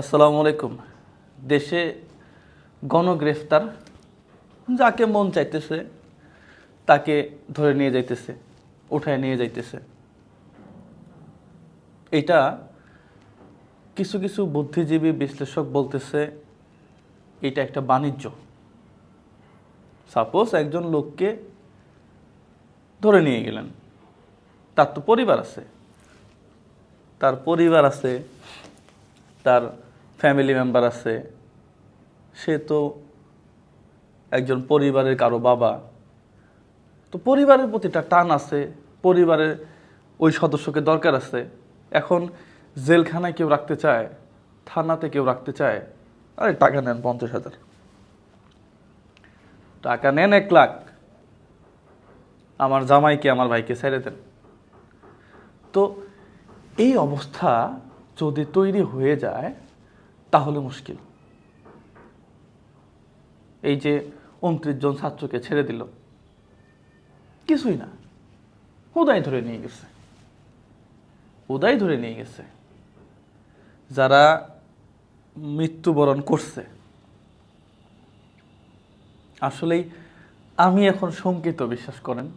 আসসালামু আলাইকুম। দেশে গণগ্রেফতার যাকে মন চাইতেছে, তাকে ধরে নিয়ে যাইতেছে, উঠায় নিয়ে যাইতেছে। এটা কিছু কিছু বুদ্ধিজীবী বিশ্লেষক বলতেছে, এটা একটা বাণিজ্য। সাপোজ একজন লোককে ধরে নিয়ে গেলেন, তার তো পরিবার আছে। তার পরিবার আছে, তার ফ্যামিলি মেম্বার আছে, সে তো একজন পরিবারের কারও বাবা। তো পরিবারের প্রতি একটা টান আছে, পরিবারের ওই সদস্যকে দরকার আছে। এখন জেলখানায় কেউ রাখতে চায়, থানাতে কেউ রাখতে চায়, আরে টাকা নেন পঞ্চাশ হাজার। টাকা নেন এক লাখ। আমার জামাইকে, আমার ভাইকে ছেড়ে দেন। তো এই অবস্থা যদি তৈরি হয়ে যায় তাহলে মুশকিল। এই যে উনত্রিশ জন ছাত্রকে ছেড়ে দিল। কিছুই না। উদয় ধরে নিয়ে গেছে। উদয় ধরে নিয়ে গেছে। যারা মৃত্যুবরণ করছে। আসলেই আমি এখন শঙ্কিত বিশ্বাস করেন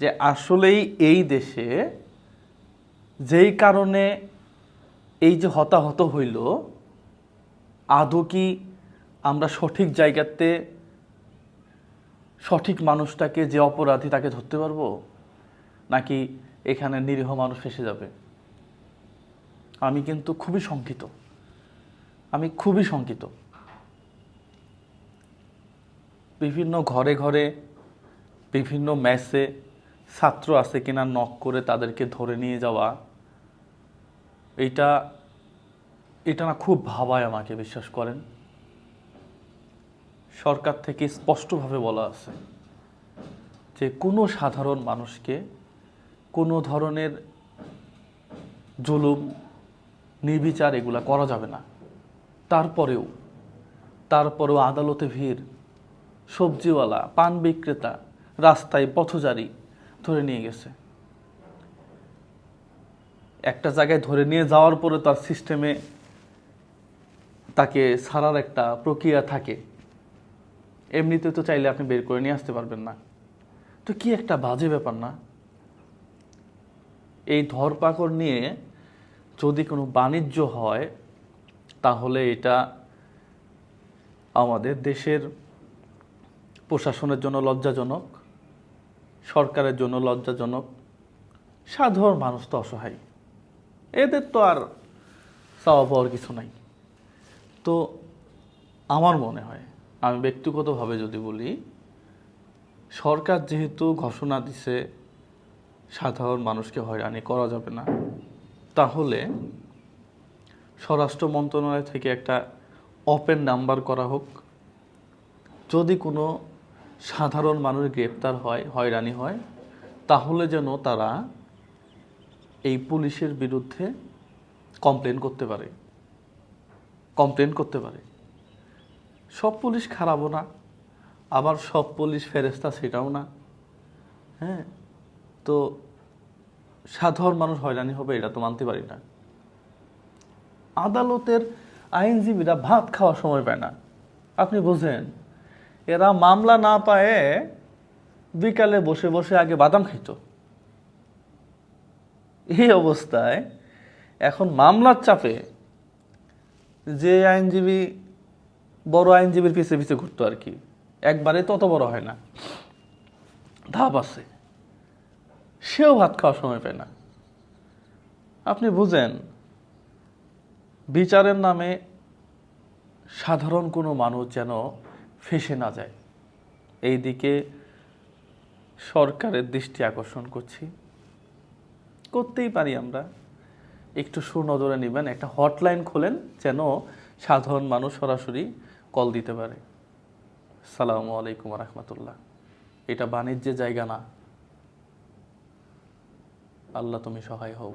যে আসলেই এই দেশে যেই কারণে এই যে হতাহত হইল আদৌ কি আমরা সঠিক জায়গাতে সঠিক মানুষটাকে যে অপরাধী তাকে ধরতে পারব? নাকি এখানে নিরীহ মানুষ ফেসে যাবে? আমি কিন্তু খুবই শঙ্কিত। আমি খুবই শঙ্কিত। বিভিন্ন ঘরে ঘরে, বিভিন্ন ম্যাচে ছাত্র আছে কিনা নক করে তাদেরকে ধরে নিয়ে যাওয়া, এইটা এটা না খুব ভাবায় আমাকে, বিশ্বাস করেন। সরকার থেকে স্পষ্টভাবে বলা আছে যে, কোনো সাধারণ মানুষকে কোনো ধরনের জুলুম, নির্বিচার এগুলা করা যাবে না। তারপরেও তারপরেও আদালতে ভিড়, সবজিওয়ালা, পান বিক্রেতা রাস্তায় পথচারী ধরে নিয়ে গেছে। একটা জায়গায় ধরে নিয়ে যাওয়ার পরে তার সিস্টেমে তাকে ছাড়ার একটা প্রক্রিয়া থাকে। এমনিতে তো চাইলে আপনি বের করে নিয়ে আসতে পারবেন না। তো কি একটা বাজে ব্যাপার না? এই ধরপাকড় নিয়ে যদি কোনো বাণিজ্য হয়, তাহলে এটা আমাদের দেশের প্রশাসনের জন্য লজ্জাজনক, সরকারের জন্য লজ্জাজনক, সাধারণ মানুষ তো অসহায়। এদের তো আর চাওয়া পাওয়ার কিছু নাই। তো আমার মনে হয়, আমি ব্যক্তিগতভাবে যদি বলি, সরকার যেহেতু ঘোষণা দিছে, সাধারণ মানুষকে হয়রানি করা যাবে না, তাহলে স্বরাষ্ট্র মন্ত্রণালয় থেকে একটা ওপেন নাম্বার করা হোক। যদি কোনো সাধারণ মানুষ গ্রেপ্তার হয়, হয়রানি হয়, তাহলে যেন তারা এই পুলিশের বিরুদ্ধে কমপ্লেন করতে পারে। কমপ্লেন করতে পারে। সব পুলিশ খারাপও না, আবার সব পুলিশ ফেরেস্তা সেটাও না। হ্যাঁ তো সাধারণ মানুষ হয়রানি হবে, এটা তো মানতে পারি না। আদালতের আইনজীবীরা ভাত খাওয়ার সময় পায় না। আপনি বোঝেন, এরা মামলা না পায়ে বিকালে বসে বসে আগে বাদাম খাইত। এই অবস্থায় এখন মামলার চাপে যে আইনজীবী, বড় আইনজীবীর পিছে পিছে ঘুরতো আর কি। একবারে তত বড় হয় না। ধাপ আছে। সেও ভাত খাওয়ার সময় পায় না। আপনি বুঝেন, বিচারের নামে সাধারণ কোনো মানুষ যেন ফেসে না যায়। এই দিকে সরকারের দৃষ্টি আকর্ষণ করছি। করতেই পারি আমরা। একটু সুনজরে নেবেন, একটা হটলাইন খোলেন যেন সাধারণ মানুষ সরাসরি কল দিতে পারে। সালামু আলাইকুম রহমতুল্লাহ এটা বাণিজ্যের জায়গা না। আল্লাহ তুমি সহায় হও।